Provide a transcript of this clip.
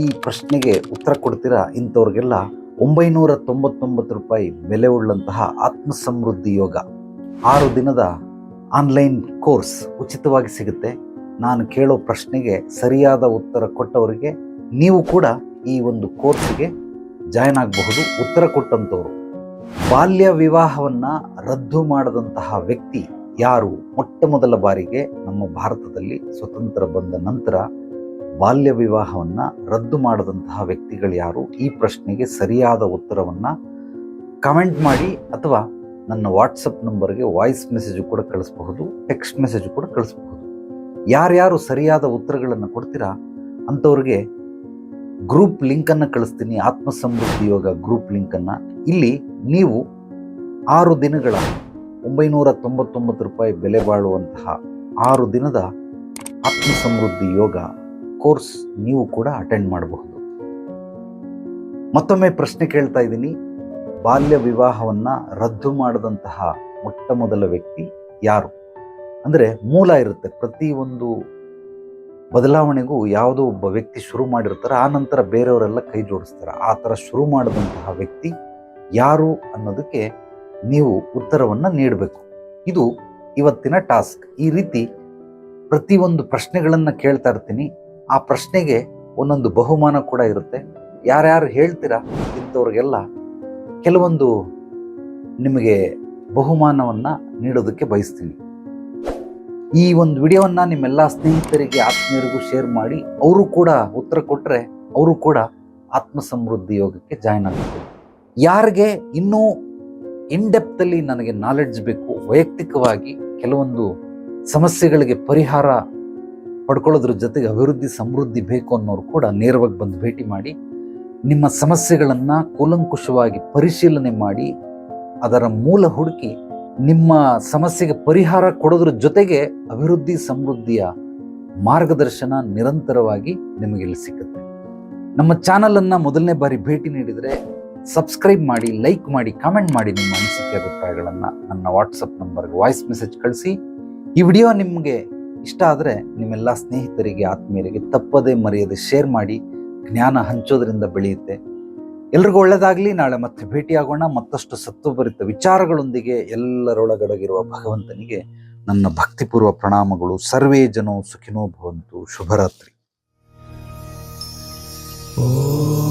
ಈ ಪ್ರಶ್ನೆಗೆ ಉತ್ತರ ಕೊಡ್ತೀರಾ? ಇಂಥವ್ರಿಗೆಲ್ಲ ಒಂಬೈನೂರ ತೊಂಬತ್ತೊಂಬತ್ತು ರೂಪಾಯಿ ಬೆಲೆ ಉಳ್ಳಂತಹ ಆತ್ಮ ಸಮೃದ್ಧಿ ಯೋಗ ಆರು ದಿನದ ಆನ್ಲೈನ್ ಕೋರ್ಸ್ ಉಚಿತವಾಗಿ ಸಿಗುತ್ತೆ. ನಾನು ಕೇಳೋ ಪ್ರಶ್ನೆಗೆ ಸರಿಯಾದ ಉತ್ತರ ಕೊಟ್ಟವರಿಗೆ ನೀವು ಕೂಡ ಈ ಒಂದು ಕೋರ್ಸ್ಗೆ ಜಾಯ್ನ್ ಆಗಬಹುದು. ಉತ್ತರ ಕೊಟ್ಟಂಥವ್ರು ಬಾಲ್ಯ ವಿವಾಹವನ್ನು ರದ್ದು ಮಾಡದಂತಹ ವ್ಯಕ್ತಿ ಯಾರು? ಮೊಟ್ಟ ಮೊದಲ ಬಾರಿಗೆ ನಮ್ಮ ಭಾರತದಲ್ಲಿ ಸ್ವತಂತ್ರ ಬಂದ ನಂತರ ಬಾಲ್ಯ ವಿವಾಹವನ್ನು ರದ್ದು ಮಾಡದಂತಹ ವ್ಯಕ್ತಿಗಳು ಯಾರು? ಈ ಪ್ರಶ್ನೆಗೆ ಸರಿಯಾದ ಉತ್ತರವನ್ನು ಕಮೆಂಟ್ ಮಾಡಿ ಅಥವಾ ನನ್ನ ವಾಟ್ಸಪ್ ನಂಬರ್ಗೆ ವಾಯ್ಸ್ ಮೆಸೇಜು ಕೂಡ ಕಳಿಸಬಹುದು ಟೆಕ್ಸ್ಟ್ ಮೆಸೇಜು ಕೂಡ ಕಳಿಸ್ಬಹುದು. ಯಾರ್ಯಾರು ಸರಿಯಾದ ಉತ್ತರಗಳನ್ನು ಕೊಡ್ತೀರಾ? ಅಂಥವ್ರಿಗೆ ಗ್ರೂಪ್ ಲಿಂಕನ್ನು ಕಳಿಸ್ತೀನಿ, ಆತ್ಮಸಮೃದ್ಧಿ ಯೋಗ ಗ್ರೂಪ್ ಲಿಂಕನ್ನು ಇಲ್ಲಿ ನೀವು ಆರು ದಿನಗಳ ಒಂಬೈನೂರ ತೊಂಬತ್ತೊಂಬತ್ತು ರೂಪಾಯಿ ಬೆಲೆ ಬಾಳುವಂತಹ ಆರು ದಿನದ ಆತ್ಮಸಮೃದ್ಧಿ ಯೋಗ ಕೋರ್ಸ್ ನೀವು ಕೂಡ ಅಟೆಂಡ್ ಮಾಡಬಹುದು. ಮತ್ತೊಮ್ಮೆ ಪ್ರಶ್ನೆ ಕೇಳ್ತಾ ಇದ್ದೀನಿ. ಬಾಲ್ಯ ವಿವಾಹವನ್ನು ರದ್ದು ಮಾಡಿದಂತಹ ಮೊಟ್ಟ ಮೊದಲ ವ್ಯಕ್ತಿ ಯಾರು? ಅಂದರೆ ಮೂಲ ಇರುತ್ತೆ. ಪ್ರತಿ ಒಂದು ಬದಲಾವಣೆಗೂ ಯಾವುದೋ ಒಬ್ಬ ವ್ಯಕ್ತಿ ಶುರು ಮಾಡಿರ್ತಾರೆ. ಆ ನಂತರ ಬೇರೆಯವರೆಲ್ಲ ಕೈ ಜೋಡಿಸ್ತಾರೆ. ಆ ಥರ ಶುರು ಮಾಡಿದಂತಹ ವ್ಯಕ್ತಿ ಯಾರು ಅನ್ನೋದಕ್ಕೆ ನೀವು ಉತ್ತರವನ್ನು ನೀಡಬೇಕು. ಇದು ಇವತ್ತಿನ ಟಾಸ್ಕ್. ಈ ರೀತಿ ಪ್ರತಿಯೊಂದು ಪ್ರಶ್ನೆಗಳನ್ನು ಕೇಳ್ತಾ ಇರ್ತೀನಿ. ಆ ಪ್ರಶ್ನೆಗೆ ಒಂದೊಂದು ಬಹುಮಾನ ಕೂಡ ಇರುತ್ತೆ. ಯಾರ್ಯಾರು ಹೇಳ್ತೀರಾ ಇಂಥವ್ರಿಗೆಲ್ಲ ಕೆಲವೊಂದು ನಿಮಗೆ ಬಹುಮಾನವನ್ನು ನೀಡೋದಕ್ಕೆ ಬಯಸ್ತೀನಿ. ಈ ಒಂದು ವಿಡಿಯೋವನ್ನು ನಿಮ್ಮೆಲ್ಲ ಸ್ನೇಹಿತರಿಗೆ, ಆತ್ಮೀಯರಿಗೂ ಶೇರ್ ಮಾಡಿ, ಅವರು ಕೂಡ ಉತ್ತರ ಕೊಟ್ಟರೆ ಅವರು ಕೂಡ ಆತ್ಮ ಸಮೃದ್ಧಿ ಯೋಗಕ್ಕೆ ಜಾಯ್ನ್ ಆಗುತ್ತೆ ಯಾರಿಗೆ ಇನ್ನೂ ಇನ್ಡೆಪ್ತಲ್ಲಿ ನನಗೆ ನಾಲೆಡ್ಜ್ ಬೇಕು, ವೈಯಕ್ತಿಕವಾಗಿ ಕೆಲವೊಂದು ಸಮಸ್ಯೆಗಳಿಗೆ ಪರಿಹಾರ ಪಡ್ಕೊಳ್ಳೋದ್ರ ಜೊತೆಗೆ ಅಭಿವೃದ್ಧಿ, ಸಮೃದ್ಧಿ ಬೇಕು ಅನ್ನೋರು ಕೂಡ ನೇರವಾಗಿ ಬಂದು ಭೇಟಿ ಮಾಡಿ, ನಿಮ್ಮ ಸಮಸ್ಯೆಗಳನ್ನು ಕೂಲಂಕುಷವಾಗಿ ಪರಿಶೀಲನೆ ಮಾಡಿ, ಅದರ ಮೂಲ ಹುಡುಕಿ ನಿಮ್ಮ ಸಮಸ್ಯೆಗೆ ಪರಿಹಾರ ಕೊಡೋದ್ರ ಜೊತೆಗೆ ಅಭಿವೃದ್ಧಿ, ಸಮೃದ್ಧಿಯ ಮಾರ್ಗದರ್ಶನ ನಿರಂತರವಾಗಿ ನಿಮಗೆ ಇಲ್ಲಿ ಸಿಗುತ್ತೆ ನಮ್ಮ ಚಾನಲನ್ನು ಮೊದಲನೇ ಬಾರಿ ಭೇಟಿ ನೀಡಿದರೆ ಸಬ್ಸ್ಕ್ರೈಬ್ ಮಾಡಿ, ಲೈಕ್ ಮಾಡಿ, ಕಾಮೆಂಟ್ ಮಾಡಿ ನಿಮ್ಮ ಅನಿಸಿಕೆ, ಅಭಿಪ್ರಾಯಗಳನ್ನು ನನ್ನ ವಾಟ್ಸಪ್ ನಂಬರ್ಗೆ ವಾಯ್ಸ್ ಮೆಸೇಜ್ ಕಳಿಸಿ. ಈ ವಿಡಿಯೋ ನಿಮಗೆ ಇಷ್ಟ ಆದರೆ ನಿಮ್ಮೆಲ್ಲ ಸ್ನೇಹಿತರಿಗೆ, ಆತ್ಮೀಯರಿಗೆ ತಪ್ಪದೇ ಮರೆಯದೆ ಶೇರ್ ಮಾಡಿ, ಜ್ಞಾನ ಹಂಚೋದ್ರಿಂದ ಬೆಳೆಯುತ್ತೆ. ಎಲ್ರಿಗೂ ಒಳ್ಳೆಯದಾಗಲಿ ನಾಳೆ ಮತ್ತೆ ಭೇಟಿಯಾಗೋಣ. ಮತ್ತಷ್ಟು ಸತ್ವಭರಿತ ವಿಚಾರಗಳೊಂದಿಗೆ ಎಲ್ಲರೊಳಗಡಗಿರುವ ಭಗವಂತನಿಗೆ ನನ್ನ ಭಕ್ತಿಪೂರ್ವ ಪ್ರಣಾಮಗಳು. ಸರ್ವೇ ಜನೋ ಸುಖಿನೋ ಭವಂತು. ಶುಭರಾತ್ರಿ. ಓ